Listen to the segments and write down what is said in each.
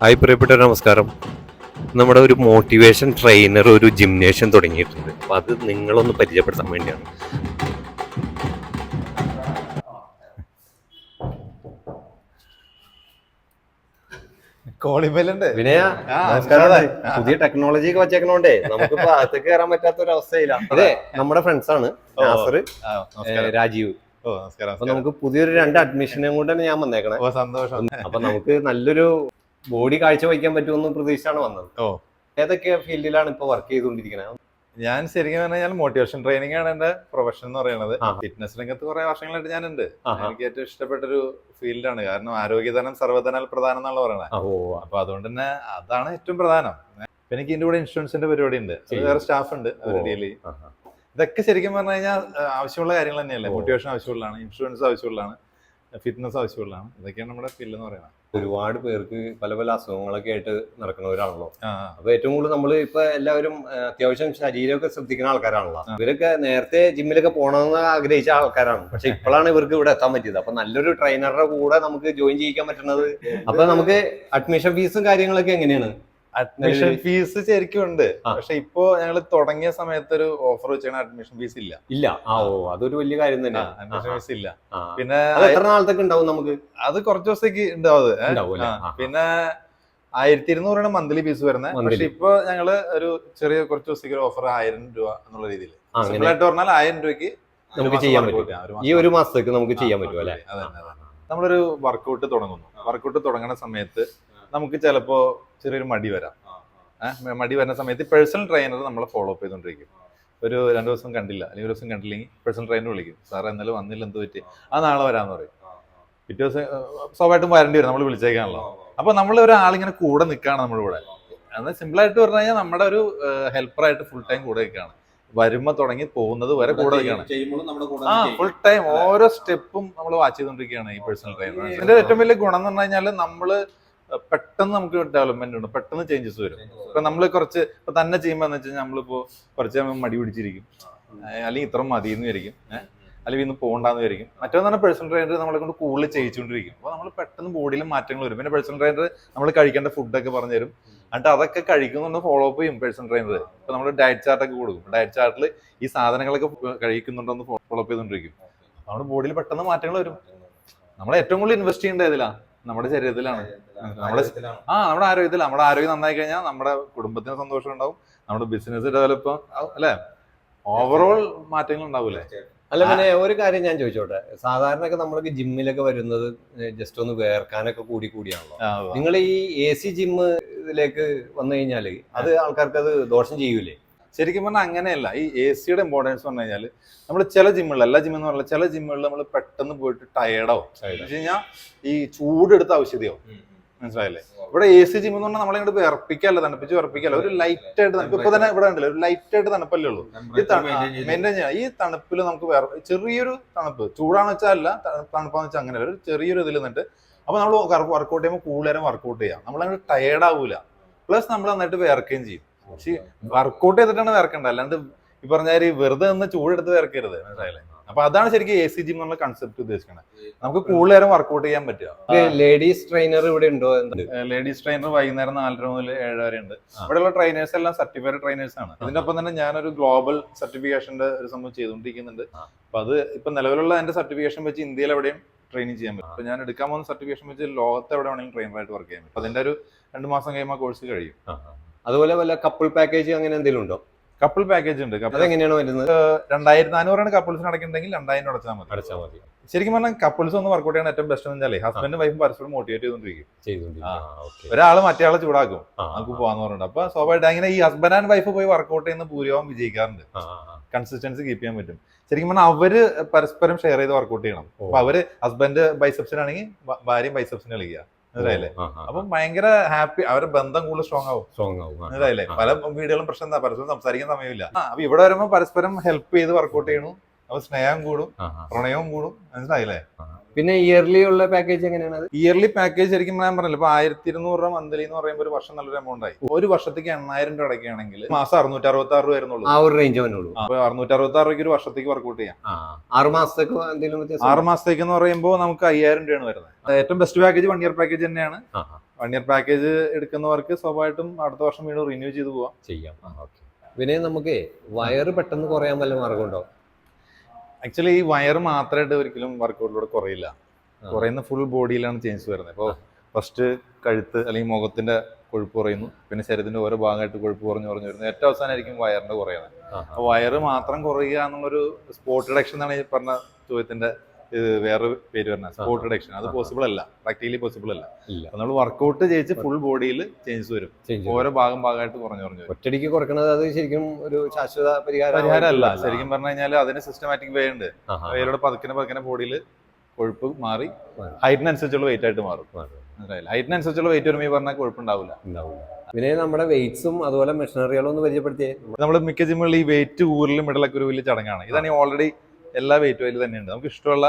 Hi പ്രിയപ്പെട്ട നമസ്കാരം. നമ്മുടെ ഒരു മോട്ടിവേഷൻ ട്രെയിനർ ഒരു ജിംനേഷ്യം തുടങ്ങിയിട്ടുണ്ട്. അപ്പം അത് നിങ്ങളൊന്ന് പരിചയപ്പെടുത്താൻ വേണ്ടിയാണ്. വിനയ. പുതിയ ടെക്നോളജി ഒക്കെ വെച്ചേക്കണോണ്ടേ നമുക്കിപ്പോ അകത്തേക്ക് കയറാൻ പറ്റാത്ത ഒരു അവസ്ഥയില്ല അതെ. നമ്മുടെ ഫ്രണ്ട്സ് ആണ് നാസർ രാജീവ്. അപ്പൊ നമുക്ക് പുതിയൊരു രണ്ട് അഡ്മിഷനും കൂടെ ഞാൻ വന്നേക്കണേ. ഓ സന്തോഷം. അപ്പൊ നമുക്ക് നല്ലൊരു ബോഡി കാഴ്ച വയ്ക്കാൻ പറ്റുമെന്ന് പ്രതീക്ഷയാണ് വന്നത്. ഓ. ഏതൊക്കെ ഫീൽഡിലാണ് ഇപ്പൊ വർക്ക് ചെയ്തുകൊണ്ടിരിക്കുന്നത് ഞാൻ ശരിക്കും പറഞ്ഞാൽ മോട്ടിവേഷൻ ട്രെയിനിങ് ആണ് എന്റെ പ്രൊഫഷൻ എന്ന് പറയുന്നത് ഫിറ്റ്നസ് രംഗത്ത് കുറെ വർഷങ്ങളായിട്ട് ഞാനുണ്ട്. എനിക്ക് ഏറ്റവും ഇഷ്ടപ്പെട്ട ഒരു ഫീൽഡാണ്. കാരണം ആരോഗ്യധനം സർവധനാൽ പ്രധാനം എന്നുള്ള പറയണത്. അപ്പൊ അതുകൊണ്ട് തന്നെ അതാണ് ഏറ്റവും പ്രധാനം. ഇപ്പൊ എനിക്ക് ഇതിന്റെ കൂടെ ഇൻഷുറൻസിന്റെ പരിപാടി ഉണ്ട്. വേറെ സ്റ്റാഫ് ഉണ്ട് ആഹാ. ഇതൊക്കെ ശരിക്കും പറഞ്ഞു കഴിഞ്ഞാൽ ആവശ്യമുള്ള കാര്യങ്ങൾ തന്നെയല്ലേ? മോട്ടിവേഷൻ ആവശ്യമുള്ളതാണ് ഇൻഷുറൻസ് ആവശ്യമുള്ളതാണ് ഫിറ്റ്നസ് ആവശ്യമുള്ളതാണ്. ഇതൊക്കെയാണ് നമ്മുടെ ഫീൽഡ് എന്ന് പറയുന്നത്. ഒരുപാട് പേർക്ക് പല പല അസുഖങ്ങളൊക്കെ ആയിട്ട് നടക്കുന്നവരാണല്ലോ അപ്പൊ ഏറ്റവും കൂടുതൽ നമ്മൾ ഇപ്പൊ എല്ലാവരും അത്യാവശ്യം ശരീരമൊക്കെ ശ്രദ്ധിക്കുന്ന ആൾക്കാരാണല്ലോ. ഇവരൊക്കെ നേരത്തെ ജിമ്മിലൊക്കെ പോകണമെന്ന് ആഗ്രഹിച്ച ആൾക്കാരാണ്. പക്ഷെ ഇപ്പോഴാണ് ഇവർക്ക് ഇവിടെ എത്താൻ പറ്റിയത്. അപ്പൊ നല്ലൊരു ട്രെയിനറുടെ കൂടെ നമുക്ക് ജോയിൻ ചെയ്യിക്കാൻ പറ്റുന്നത്. അപ്പൊ നമുക്ക് അഡ്മിഷൻ ഫീസും കാര്യങ്ങളൊക്കെ എങ്ങനെയാണ്? അഡ്മിഷൻ ഫീസ് ശരിക്കും ഉണ്ട്. പക്ഷെ ഇപ്പോ ഞങ്ങൾ തുടങ്ങിയ സമയത്ത് ഒരു ഓഫർ വെച്ചാണ് അഡ്മിഷൻ ഫീസ് ഇല്ല. ഇല്ല. ആ ഓ അതൊരു വലിയ കാര്യം തന്നെ. അഡ്മിഷൻ ഫീസ് ഇല്ല. പിന്നെ എത്ര നാളത്തേക്ക് ഉണ്ടാവും നമുക്ക്? അത് കുറച്ച് ദിവസത്തേക്ക് ഉണ്ടാവും. പിന്നെ ആയിരത്തി ഇരുന്നൂറാണ് മന്ത്ലി ഫീസ് വരുന്നത് പക്ഷെ ഇപ്പൊ ഞങ്ങൾ ഒരു ചെറിയ കുറച്ച് ദിവസത്തേക്ക് ഒരു ഓഫർ ആയിരം രൂപ എന്നുള്ള രീതിയിൽ സിംഗിളായിട്ട് അങ്ങനെ. സിമ്പിൾ ആയിട്ട് പറഞ്ഞാൽ ആയിരം രൂപയ്ക്ക് നമുക്ക് ചെയ്യാൻ പറ്റും. ഈ ഒരു മാസത്തേക്ക് നമുക്ക് ചെയ്യാൻ പറ്റും അല്ലെ. നമ്മളൊരു വർക്കൗട്ട് തുടങ്ങുന്നു. വർക്കൗട്ട് തുടങ്ങുന്ന സമയത്ത് നമുക്ക് ചിലപ്പോ ചെറിയൊരു മടി വരാം. മടി വരുന്ന സമയത്ത് പേഴ്സണൽ ട്രെയിനർ നമ്മളെ ഫോളോ അപ്പ് ചെയ്തോണ്ടിരിക്കും. ഒരു രണ്ടു ദിവസം കണ്ടില്ല അല്ലെങ്കിൽ ഒരു ദിവസം കണ്ടില്ലെങ്കിൽ പേഴ്സണൽ ട്രെയിനർ വിളിക്കും. സാർ എന്നാലും വന്നില്ല എന്ത് പറ്റി? ആ. നാളെ വരാന്ന് പറയും. പിറ്റേ ദിവസം സ്വാഭാവികമായിട്ടും വരേണ്ടി വരും നമ്മൾ വിളിച്ചേക്കാണല്ലോ. അപ്പൊ നമ്മൾ ഒരാളിങ്ങനെ കൂടെ നിൽക്കുകയാണ് നമ്മുടെ കൂടെ അത് സിമ്പിൾ ആയിട്ട് പറഞ്ഞു കഴിഞ്ഞാൽ നമ്മുടെ ഒരു ഹെൽപ്പറായിട്ട് ഫുൾ ടൈം കൂടെ നിൽക്കുകയാണ് വരുമ്പോ തുടങ്ങി പോകുന്നത് വരെ കൂടെ നിൽക്കുകയാണ് ആ ഫുൾ ടൈം ഓരോ സ്റ്റെപ്പും നമ്മൾ വാച്ച് ചെയ്തോണ്ടിരിക്കുകയാണ് ഈ പേഴ്സണൽ ട്രെയിനർ ഇതിന്റെ ഏറ്റവും വലിയ ഗുണം എന്ന് പറഞ്ഞു കഴിഞ്ഞാൽ നമ്മൾ പെട്ടെന്ന് നമുക്ക് ഡെവലപ്മെന്റ് ഉണ്ട്. പെട്ടെന്ന് ചേഞ്ചസ് വരും. ഇപ്പൊ നമ്മൾ കുറച്ച് ഇപ്പൊ തന്നെ ചെയ്യുമ്പോൾ എന്ന് വെച്ചാൽ നമ്മളിപ്പോ കുറച്ച് മടി പിടിച്ചിരിക്കും. അല്ലെങ്കിൽ ഇത്ര മതി എന്ന് വിചാരിക്കും. ഏഹ് അല്ലെങ്കിൽ ഇന്ന് പോകണ്ടെന്ന് വിചാരിക്കും. മറ്റൊന്ന് പറഞ്ഞാൽ പേഴ്സണൽ ട്രെയിനർ നമ്മളെ കൊണ്ട് കൂടുതൽ ചെയ്യിച്ചുകൊണ്ടിരിക്കും. അപ്പോൾ നമ്മൾ പെട്ടെന്ന് ബോഡിയിൽ മാറ്റങ്ങൾ വരും. പിന്നെ പേഴ്സണൽ ട്രെയിനർ നമ്മൾ കഴിക്കേണ്ട ഫുഡൊക്കെ പറഞ്ഞു തരും എന്നിട്ട് അതൊക്കെ കഴിക്കുന്നുണ്ട് ഫോളോ അപ്പ് ചെയ്യും പേഴ്സണൽ ട്രെയിനർ ഇപ്പൊ നമ്മൾ ഡയറ്റ് ചാർട്ടൊക്കെ കൊടുക്കും. ഡയറ്റ് ചാർട്ടിൽ ഈ സാധനങ്ങളൊക്കെ കഴിക്കുന്നുണ്ടോ എന്ന് ഫോളോ അപ്പ് ചെയ്തുകൊണ്ടിരിക്കും. നമ്മുടെ ബോഡിയിൽ പെട്ടെന്ന് മാറ്റങ്ങൾ വരും. നമ്മൾ ഏറ്റവും കൂടുതൽ ഇൻവെസ്റ്റ് ചെയ്യേണ്ട ഇതിലാ നമ്മുടെ ശരീരത്തിലാണ്. നമ്മുടെ ആ നമ്മുടെ ആരോഗ്യത്തിൽ നമ്മുടെ ആരോഗ്യം നന്നായി കഴിഞ്ഞാൽ നമ്മുടെ കുടുംബത്തിന് സന്തോഷം ഉണ്ടാവും. നമ്മുടെ ബിസിനസ് ഡെവലപ്പ് അല്ലെ? ഓവറോൾ മാറ്റങ്ങൾ ഉണ്ടാവൂലേ? അല്ല പിന്നെ ഒരു കാര്യം ഞാൻ ചോദിച്ചോട്ടെ? സാധാരണയൊക്കെ നമ്മളൊക്കെ ജിമ്മിലൊക്കെ വരുന്നത് ജസ്റ്റ് ഒന്ന് വേർക്കാനൊക്കെ കൂടി കൂടിയാണല്ലോ. നിങ്ങൾ ഈ എ സി ജിമ്മിലേക്ക് വന്നു കഴിഞ്ഞാൽ അത് ആൾക്കാർക്ക് അത് ദോഷം ചെയ്യൂലേ? ശരിക്കും പറഞ്ഞാൽ അങ്ങനെയല്ല. ഈ എ സിയുടെ ഇമ്പോർട്ടൻസ് പറഞ്ഞു കഴിഞ്ഞാൽ നമ്മൾ ചില ജിമ്മുകളിൽ എല്ലാ ജിമ്മെന്ന് പറഞ്ഞാൽ ചില ജിമ്മുകളിൽ നമ്മൾ പെട്ടെന്ന് പോയിട്ട് ടയർഡാവും എന്ന് വെച്ച് കഴിഞ്ഞാൽ ഈ ചൂടെടുത്ത ഔഷധിയാവും മനസ്സിലായില്ലേ? ഇവിടെ എ സി ജിം എന്ന് പറഞ്ഞാൽ നമ്മളെ ഇങ്ങോട്ട് വിറപ്പിക്കല്ല തണുപ്പിച്ച് വിറപ്പിക്കല്ല. ഒരു ലൈറ്റ് ആയിട്ട് തണുപ്പ്. ഇപ്പൊ തന്നെ ഇവിടെ ഉണ്ടല്ലോ ഒരു ലൈറ്റ് ആയിട്ട് തണുപ്പല്ലേ ഉള്ളൂ. ഈ മെയിന്റെയിൻ ചെയ്യണം ഈ തണുപ്പിൽ നമുക്ക് ചെറിയൊരു തണുപ്പ്. ചൂടാന്ന് വെച്ചാൽ അല്ല തണുപ്പാന്ന് വെച്ചാൽ അങ്ങനെ ഒരു ചെറിയൊരു ഇതിൽ നിന്നിട്ട് അപ്പൊ നമ്മൾ വർക്ക്ഔട്ട് ചെയ്യുമ്പോൾ കൂടുതലും വർക്ക്ഔട്ട് ചെയ്യാം. നമ്മൾ അങ്ങനെ ടയർഡ് ആവൂല. പ്ലസ് നമ്മൾ നന്നായിട്ട് വേർക്കുകയും ചെയ്യും. പക്ഷേ വർക്കൗട്ട് ചെയ്തിട്ടാണ് വേർക്കേണ്ടത് അല്ലാണ്ട് ഈ പറഞ്ഞ വെറുതെ നിന്ന് ചൂടെടുത്ത് വേർക്കരുത് മനസ്സിലായില്ലേ? അപ്പൊ അതാണ് ശരിക്കും എ സി ജിം എന്നുള്ള കൺസെപ്റ്റ് ഉദ്ദേശിക്കുന്നത് നമുക്ക് കൂടുതൽ നേരം വർക്കൗട്ട് ചെയ്യാൻ പറ്റുക. ലേഡീസ് ട്രെയിനർ ഇവിടെ ഉണ്ടോ? ലേഡീസ് ട്രെയിനർ വൈകുന്നേരം നാലര മുതൽ ഏഴ് വരെ ഉണ്ട്. ഇവിടെയുള്ള ട്രെയിനേഴ്സ് എല്ലാം സർട്ടിഫൈഡ് ട്രെയിനേഴ്സ് ആണ്. അതിനൊപ്പം തന്നെ ഞാനൊരു ഗ്ലോബൽ സർട്ടിഫിക്കേഷന്റെ ഒരു സംഭവം ചെയ്തുകൊണ്ടിരിക്കുന്നുണ്ട്. അപ്പൊ അത് ഇപ്പൊ നിലവിലുള്ള എന്റെ സർട്ടിഫിക്കേഷൻ വെച്ച് ഇന്ത്യയിൽ എവിടെയും ട്രെയിനിങ് ചെയ്യാൻ പറ്റും അപ്പൊ ഞാൻ എടുക്കാൻ പോകുന്ന സർട്ടിഫിക്കേഷൻ വെച്ച് ലോകത്ത് എവിടെ വേണമെങ്കിലും ട്രെയിനറായിട്ട് വർക്ക് ചെയ്യാൻ പറ്റും. അതിന്റെ ഒരു രണ്ട് മാസം കഴിയുമ്പോൾ കോഴ്സ് കഴിയും. അതുപോലെ വല്ല കപ്പിൾ പാക്കേജ് അങ്ങനെ എന്തെങ്കിലും ഉണ്ടോ? കപ്പിൾ പാക്കേജ് ഉണ്ട്. അതെങ്ങനെയാണ് വരുന്നത്? രണ്ടായിരത്തി നാനൂറാണ് കപ്പിൾസിന് അടക്കുന്നുണ്ടെങ്കിൽ രണ്ടായിരം അടച്ചാൽ മതി. അടച്ചാൽ മതി. ശരിക്കും പറഞ്ഞാൽ കപ്പിൾസ് ഒന്ന് വർക്കൗട്ട് ചെയ്യാൻ ഏറ്റവും ബെസ്റ്റ് എന്ന് വെച്ചാൽ ഹസ്ബൻഡും വൈഫും പരസ്പരം മോട്ടിവേറ്റ് ചെയ്തുകൊണ്ടിരിക്കും. ചെയ്തോണ്ടിരിക്കും ഒരാൾ മറ്റേ ആളെ ചൂടാക്കും. നമുക്ക് പോകാന്ന് പറഞ്ഞിട്ട് അപ്പൊ സ്വാഭാവികമായിട്ട് അങ്ങനെ ഈ ഹസ്ബൻഡ് ആൻഡ് വൈഫ് പോയി വർക്കൗട്ട് ചെയ്യുന്ന ഭൂരിഭാഗം വിജയിക്കാറുണ്ട്. കൺസിസ്റ്റൻസി കീപ്പ് ചെയ്യാൻ പറ്റും. ശരിക്കും പറഞ്ഞാൽ അവർ പരസ്പരം ഷെയർ ചെയ്ത് വർക്കൗട്ട് ചെയ്യണം. അപ്പൊ അവർ ഹസ്ബൻഡ് ബൈസെപ്സിനാണെങ്കിൽ ഭാര്യയും ബൈസെപ്സിന് കളിക്കുക. മനസ്സിലായില്ലേ? അപ്പൊ ഭയങ്കര ഹാപ്പി അവരുടെ ബന്ധം കൂടുതൽ സ്ട്രോങ് ആവും. സ്ട്രോങ് ആവും. മനസ്സിലായില്ലേ? പല വീടുകളും പ്രശ്നം എന്താ? പരസ്പരം സംസാരിക്കാൻ സമയമില്ല. അപ്പൊ ഇവിടെ വരുമ്പോൾ പരസ്പരം ഹെൽപ്പ് ചെയ്ത് വർക്കൗട്ട് ചെയ്യണു. അപ്പൊ സ്നേഹം കൂടും. പ്രണയവും കൂടും. മനസ്സിലായില്ലേ? പിന്നെ ഇയർലി ഉള്ള പാക്കേജ് എങ്ങനെയാണ് അത്? ഇയർലി പാക്കേജ് ശരിക്കും ഞാൻ പറഞ്ഞില്ല ഇപ്പൊ ആയിരത്തി ഇരുന്നൂറ് രൂപ മന്ത്ലി എന്ന് പറയുമ്പോൾ ഒരു വർഷം നല്ലൊരു എമൗണ്ട് ആയി. ഒരു വർഷത്തേക്ക് എണ്ണായിരം രൂപ അടക്കുകയാണെങ്കിൽ മാസം അറുന്നൂറ്റി അറുപത്തി ആറ് രൂപ ആ ഒരു റേഞ്ച് വന്നുള്ളൂ അപ്പൊ അറുന്നൂറ്റി അറുപത്തി ആറ് രൂപയ്ക്ക് ഒരു വർഷത്തേക്ക് വർക്ക്ഔട്ട് ചെയ്യാം. ആ ആറ് മാസത്തേക്ക് എന്തെങ്കിലും ആറ് മാസത്തേക്ക് എന്ന് പറയുമ്പോൾ നമുക്ക് അയ്യായിരം രൂപയാണ് വരുന്നത്. ഏറ്റവും best package one year package തന്നെയാണ്. വൺ ഇയർ പാക്കേജ് എടുക്കുന്നവർക്ക് സ്വാഭാവികമായിട്ടും അടുത്ത വർഷം വീണ്ടും റിന്യൂ ചെയ്ത് പോവാം. ചെയ്യാം. പിന്നെ നമുക്ക് വയറ് പെട്ടെന്ന് കുറയാൻ വല്ല മാർഗമുണ്ടോ? ആക്ച്വലി ഈ വയർ മാത്രമായിട്ട് ഒരിക്കലും വർക്കൗട്ടിലൂടെ കുറയില്ല. കുറയുന്ന ഫുൾ ബോഡിയിലാണ് ചേഞ്ച് വരുന്നത്. ഇപ്പോൾ ഫസ്റ്റ് കഴുത്ത് അല്ലെങ്കിൽ മുഖത്തിന്റെ കൊഴുപ്പ് കുറയുന്നു. പിന്നെ ശരീരത്തിന്റെ ഓരോ ഭാഗമായിട്ട് കൊഴുപ്പ് കുറഞ്ഞു കുറഞ്ഞു വരുന്നു. ഏറ്റവും അവസാനമായിരിക്കും വയറിന്റെ കുറയുന്നത്. വയറ് മാത്രം കുറയുക എന്നുള്ളൊരു സ്പോട്ട് റിഡക്ഷൻ എന്നാണ് ഈ പറഞ്ഞ ചോദ്യത്തിന്റെ ഇത് വേറെ പേര് പറഞ്ഞ സ്പോട്ട് റിഡക്ഷൻ അത് പോസിബിൾ അല്ല. പ്രാക്ടിക്കലി പോസിബിൾ അല്ല. നമ്മൾ വർക്കൗട്ട് ചെയ്യിച്ച് ഫുൾ ബോഡിയിൽ ചേഞ്ച് വരും. ഓരോ ഭാഗം ഭാഗമായിട്ട് കുറഞ്ഞു കുറഞ്ഞു ഒറ്റടിക്ക് കുറക്കണത് അത് ശരിക്കും ഒരു ശാശ്വത പരിഹാരം അല്ല. ശരിക്കും പറഞ്ഞു കഴിഞ്ഞാൽ അതിന് സിസ്റ്റമാറ്റിക് വേ ഉണ്ട്. വേരോടെ പതുക്കനെ പതുക്കനെ ബോഡിയിൽ കൊഴുപ്പ് മാറി. ഹൈറ്റിനനുസരിച്ചുള്ള വെയിറ്റ് ആയിട്ട് മാറും. മനസ്സിലായില്ല? ഹൈറ്റിനനുസരിച്ചുള്ള വെയിറ്റ് വരുമ്പോൾ ഈ പറഞ്ഞാൽ കുഴപ്പമുണ്ടാവില്ല ഉണ്ടാവില്ല. പിന്നെ നമ്മുടെ വെയിറ്റ്സും അതുപോലെ മെഷീനറികളും ഒന്ന് പരിചയപ്പെടുത്തിയേ? നമ്മൾ മിക്ക ജിമ്മുകളിൽ ഈ വെയിറ്റ് ഊരിലും മിടലൊക്കെ ഒരു വലിയ ചടങ്ങാണ്. ഇതാണ് ഓൾറെഡി എല്ലാ വെയിറ്റും അതിൽ തന്നെയുണ്ട്. നമുക്ക് ഇഷ്ടമുള്ള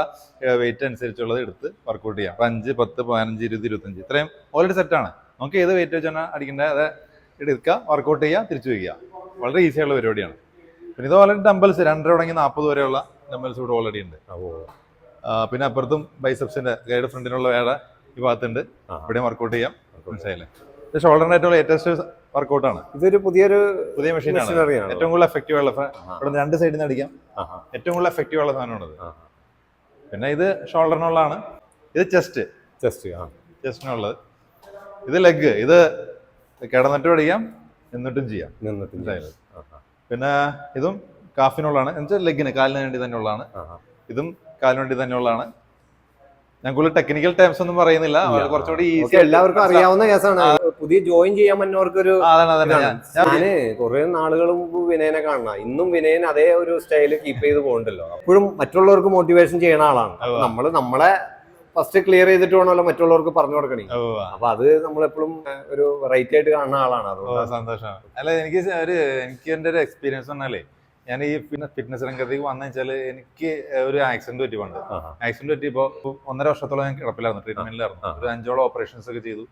വെയിറ്റ് അനുസരിച്ചുള്ളത് എടുത്ത് വർക്കൗട്ട് ചെയ്യാം. അപ്പം അഞ്ച് പത്ത് പതിനഞ്ച് ഇരുപത് ഇരുപത്തഞ്ച്. ഇത്രയും ഓൾറെഡി സെറ്റാണ് നമുക്ക് ഏത് വെയിറ്റ് വെച്ചാൽ അടിക്കേണ്ടത് അത് എടുക്കുക വർക്കൗട്ട് ചെയ്യുക തിരിച്ചു വയ്ക്കുക. വളരെ ഈസിയുള്ള പരിപാടിയാണ്. പിന്നെ ഇത് ഓൾറെഡി ഡംബൽസ് രണ്ടര തുടങ്ങി നാൽപ്പത് വരെയുള്ള ഡംബൽസ് ഇവിടെ ഓൾറെഡി ഉണ്ട്. പിന്നെ അപ്പുറത്തും ബൈസെപ്സിന്റെ ഗൈഡ് ഫ്രണ്ടിനുള്ള വേറെ ഈ ഭാഗത്തുണ്ട്. ഇവിടെയും വർക്ക്ഔട്ട് വർക്കൗട്ട് ചെയ്യാം. മനസ്സിലായില്ലേ? ഇത് ഷോൾഡറിന്റെ ഏറ്റവും വർക്കൗട്ടാണ് ഇതൊരു പുതിയൊരു പുതിയ മെഷീനാണ് ഏറ്റവും കൂടുതൽ എഫക്റ്റീവ് ഉള്ള ഇവിടെ രണ്ട് സൈഡിൽ നിന്ന് അടിക്കാം. ഏറ്റവും കൂടുതൽ എഫക്റ്റീവ് ഉള്ള സാധനമാണത് പിന്നെ ഇത് ഷോൾഡറിനുള്ളതാണ് ഇത് ചെസ്റ്റ് ചെസ്റ്റ് ചെസ്റ്റിനുള്ളത് ഇത് ലെഗ് ഇത് കിടന്നിട്ടും അടിക്കാം എന്നിട്ടും ചെയ്യാം. നിന്നിട്ടും? പിന്നെ ഇതും കാഫിനുള്ളതാണ് എന്നുവെച്ചാൽ ലെഗിന് കാലിന് വേണ്ടി തന്നെയുള്ളതാണ്. ഇതും കാലിന് വേണ്ടി തന്നെയുള്ളതാണ് ഞാൻ കൂടുതൽ ടെക്നിക്കൽ ടേംസ് ഒന്നും പറയുന്നില്ല. കുറച്ചുകൂടി ഈസി എല്ലാവർക്കും അറിയാവുന്ന കേസാണ്. പുതിയ ജോയിൻ ചെയ്യാൻ ഞാൻ ഞാൻ ഞാൻ കുറെ നാളുകൾ മുമ്പ് വിനയനെ കാണണം ഇന്നും വിനയൻ അതേ ഒരു സ്റ്റൈൽ കീപ്പ് ചെയ്ത് പോകണ്ടല്ലോ. അപ്പോഴും മറ്റുള്ളവർക്ക് മോട്ടിവേഷൻ ചെയ്യുന്ന ആളാണ്. നമ്മൾ നമ്മളെ ഫസ്റ്റ് ക്ലിയർ ചെയ്തിട്ട് വേണമല്ലോ മറ്റുള്ളവർക്ക് പറഞ്ഞു കൊടുക്കണേ. അപ്പൊ അത് നമ്മളെപ്പോഴും ഒരു വെറൈറ്റി ആയിട്ട് കാണുന്ന ആളാണ്. അതുകൊണ്ട് സന്തോഷമാണ് അല്ല എനിക്ക് ഒരു എനിക്ക് എന്റെ ഒരു എക്സ്പീരിയൻസ് പറഞ്ഞാലേ ഞാൻ ഈ പിന്നെ ഫിറ്റ്നസ് രംഗത്തേക്ക് വന്നു വെച്ചാൽ എനിക്ക് ഒരു ആക്സിഡന്റ് പറ്റി പണ്ട്. ആക്സിഡന്റ് പറ്റിയപ്പോൾ ഒന്നര വർഷത്തോളം ഞാൻ കിടപ്പിലായിരുന്നു ട്രീറ്റ്മെന്റിലായിരുന്നു ഒരു അഞ്ചോളം ഓപ്പറേഷൻസ് ഒക്കെ ചെയ്തു.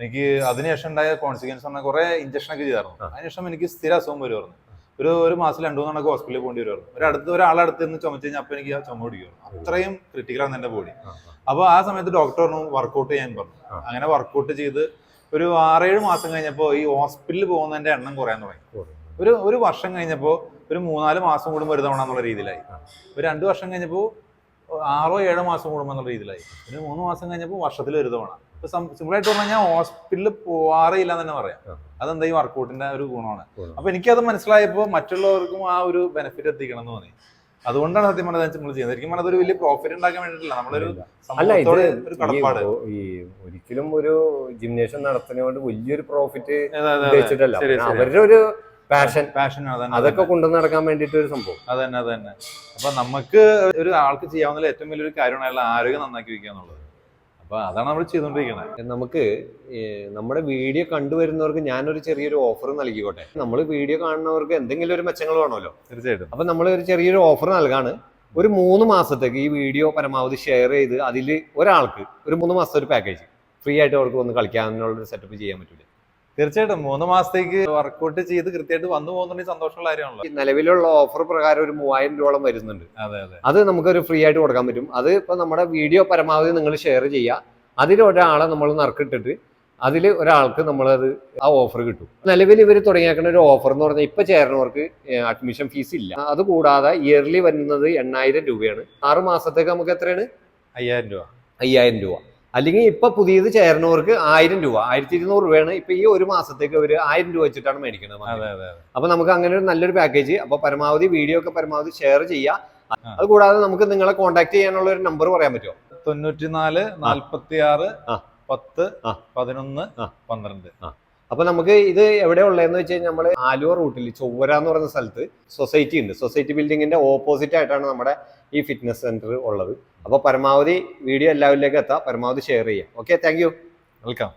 എനിക്ക് അതിനുശേഷം ഉണ്ടായ കോൺസിക്വൻസ് പറഞ്ഞാൽ കുറെ ഇഞ്ചക്ഷൻ ഒക്കെ ചെയ്തായിരുന്നു. അതിനുശേഷം എനിക്ക് സ്ഥിര അസുഖം വരുമായിരുന്നു ഒരു ഒരു മാസം രണ്ടു മൂന്നെണ്ണൊക്കെ ഹോസ്പിറ്റലിൽ പോകേണ്ടി വരുമായിരുന്നു ഒരു അടുത്ത് ഒരാളടുത്ത് നിന്ന് ചുമച്ച് കഴിഞ്ഞാൽ അപ്പൊ എനിക്ക് ആ ചുമ പിടിക്കുമായിരുന്നു അത്രയും ക്രിട്ടിക്കലാണ് എന്റെ ബോഡി അപ്പൊ അപ്പോൾ ആ സമയത്ത് ഡോക്ടർ പറഞ്ഞു വർക്കൗട്ട് ചെയ്യാൻ പറഞ്ഞു. അങ്ങനെ വർക്കൗട്ട് ചെയ്ത് ഒരു ആറേഴ് മാസം കഴിഞ്ഞപ്പോൾ ഈ ഹോസ്പിറ്റലിൽ പോകുന്നതിന്റെ എണ്ണം കുറയാൻ തുടങ്ങി. ഒരു ഒരു വർഷം കഴിഞ്ഞപ്പോൾ ഒരു മൂന്നാൽ മാസം കൂടുമ്പോൾ ഒരു തവണ എന്നുള്ള രീതിയിലായി. ഒരു രണ്ട് വർഷം കഴിഞ്ഞപ്പോൾ ആറോ ഏഴോ മാസം കൂടുമ്പോൾ എന്നുള്ള രീതിയിലായി. പിന്നെ മൂന്ന് മാസം കഴിഞ്ഞപ്പോൾ വർഷത്തിൽ ഒരു തവണ. ഇപ്പൊ സിമ്പിളായിട്ട് പറഞ്ഞാൽ കഴിഞ്ഞാൽ ഹോസ്പിറ്റലിൽ പോവാറേ ഇല്ല എന്ന് തന്നെ പറയാം. അതെന്താ ഈ വർക്കൗട്ടിന്റെ ഒരു ഗുണമാണ്. ഗുണം. അപ്പൊ എനിക്കത് മനസ്സിലായപ്പോൾ മറ്റുള്ളവർക്കും ആ ഒരു ബെനിഫിറ്റ് എത്തിക്കണം എന്ന് തോന്നി. അതുകൊണ്ടാണ് സത്യം പറഞ്ഞത് നമ്മൾ ചെയ്യുന്നത്. ശരിക്കും പറഞ്ഞത് ഒരു വലിയ പ്രോഫിറ്റ് ഉണ്ടാക്കാൻ വേണ്ടിയിട്ടില്ല. നമ്മളൊരു ഒരു കടപ്പാട്. ഈ ഒരിക്കലും ഒരു ജിംനേഷ്യം നടത്തുന്നതുകൊണ്ട് വലിയൊരു പ്രോഫിറ്റ്. ഉദ്ദേശിച്ചിട്ടല്ല. അവരുടെ ഒരു പാഷൻ പാഷൻ അതൊക്കെ കൊണ്ടു നടക്കാൻ വേണ്ടിട്ട് ഒരു സംഭവം അതന്നെ അതന്നെ അപ്പൊ നമുക്ക് ഒരു ആൾക്ക് ചെയ്യാവുന്ന ഏറ്റവും വലിയൊരു കാര്യമാണ് അയാളുടെ ആരോഗ്യം നന്നാക്കി വെക്കുക എന്നുള്ളത്. അപ്പൊ അതാണ് നമ്മൾ ചെയ്തുകൊണ്ടിരിക്കുന്നത് നമുക്ക് നമ്മുടെ വീഡിയോ കണ്ടുവരുന്നവർക്ക് ഞാനൊരു ചെറിയൊരു ഓഫർ നൽകിക്കോട്ടെ. നമ്മൾ വീഡിയോ കാണുന്നവർക്ക് എന്തെങ്കിലും ഒരു മെച്ചങ്ങൾ വേണമല്ലോ. തീർച്ചയായിട്ടും. അപ്പൊ നമ്മൾ ഒരു ചെറിയൊരു ഓഫർ നൽകാണ്. ഒരു മൂന്ന് മാസത്തേക്ക് ഈ വീഡിയോ പരമാവധി ഷെയർ ചെയ്ത് അതിൽ ഒരാൾക്ക് ഒരു മൂന്ന് മാസത്തെ ഒരു പാക്കേജ് ഫ്രീ ആയിട്ട് അവർക്ക് വന്ന് കളിക്കാനുള്ള ഒരു സെറ്റപ്പ് ചെയ്യാൻ പറ്റില്ല തീർച്ചയായിട്ടും. മൂന്ന് മാസത്തേക്ക് വർക്കൗട്ട് ചെയ്ത് കൃത്യമായിട്ട് വന്നു പോകുന്നുണ്ടെങ്കിൽ സന്തോഷമുള്ള കാര്യമാണല്ലോ. നിലവിലുള്ള ഓഫർ പ്രകാരം ഒരു മൂവായിരം രൂപയോളം വരുന്നുണ്ട്. അതെ അതെ. അത് നമുക്കൊരു ഫ്രീ ആയിട്ട് കൊടുക്കാൻ പറ്റും. അത് ഇപ്പൊ നമ്മുടെ വീഡിയോ പരമാവധി നിങ്ങൾ ഷെയർ ചെയ്യുക. അതിൽ ഒരാളെ നമ്മൾ നറുക്കിട്ടിട്ട് അതിൽ ഒരാൾക്ക് നമ്മളത് ആ ഓഫർ കിട്ടും. നിലവിൽ ഇവർ തുടങ്ങിയേക്കുന്ന ഒരു ഓഫർ എന്ന് പറഞ്ഞാൽ ഇപ്പൊ ചേരുന്നവർക്ക് അഡ്മിഷൻ ഫീസ് ഇല്ല. അത് കൂടാതെ ഇയർലി വരുന്നത് എണ്ണായിരം രൂപയാണ്. ആറ് മാസത്തേക്ക് നമുക്ക് എത്രയാണ്? അയ്യായിരം രൂപ. അയ്യായിരം രൂപ. അല്ലെങ്കിൽ ഇപ്പൊ പുതിയത് ചേർന്നവർക്ക് ആയിരം രൂപ ആയിരത്തി ഇരുന്നൂറ് രൂപയാണ് ഇപ്പൊ ഈ ഒരു മാസത്തേക്ക് ഒരു ആയിരം രൂപ വെച്ചിട്ടാണ് മേടിക്കുന്നത് അപ്പൊ നമുക്ക് അങ്ങനെ ഒരു നല്ലൊരു പാക്കേജ് അപ്പൊ പരമാവധി വീഡിയോ ഒക്കെ പരമാവധി ഷെയർ ചെയ്യുക. അത് കൂടാതെ നമുക്ക് നിങ്ങളെ കോൺടാക്ട് ചെയ്യാനുള്ള ഒരു നമ്പർ പറയാൻ പറ്റുമോ? തൊണ്ണൂറ്റിനാല് നാല്പത്തി ആറ്. പത്ത് പതിനൊന്ന് പന്ത്രണ്ട്. അപ്പൊ നമുക്ക് ഇത് എവിടെ ഉള്ളതെന്ന് വെച്ച് കഴിഞ്ഞാൽ നമ്മൾ ആലുവ റൂട്ടിൽ ചൊവ്വര എന്ന് പറയുന്ന സ്ഥലത്ത് സൊസൈറ്റി ഉണ്ട്. സൊസൈറ്റി ബിൽഡിങ്ങിന്റെ ഓപ്പോസിറ്റ് ആയിട്ടാണ് നമ്മുടെ ഈ ഫിറ്റ്നസ് സെന്റർ ഉള്ളത്. അപ്പോൾ പരമാവധി വീഡിയോ എല്ലാവരിലേക്കും എത്താം. പരമാവധി ഷെയർ ചെയ്യാം. Okay thank welcome